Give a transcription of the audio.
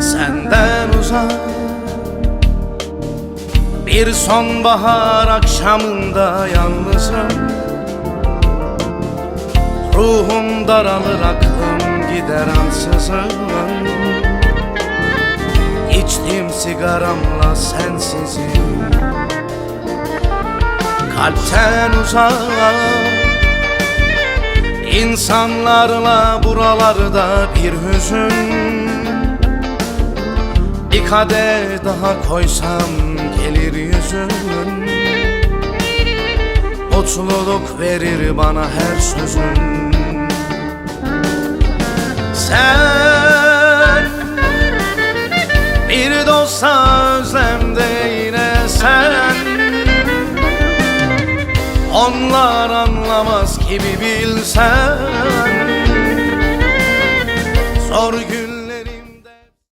senden uzak. Bir sonbahar akşamında yalnızım. Ruhum daralır aklım gider ansızın. İçtiğim sigaramla sensizim. Kalpten uzak. İnsanlarla buralarda bir hüzün bir kadeh daha koysam gelir yüzün Mutluluk verir bana her sözün. Sen Bir dostsa özlemde yine sen. Onlar anlamaz gibi bilsen. Zor gün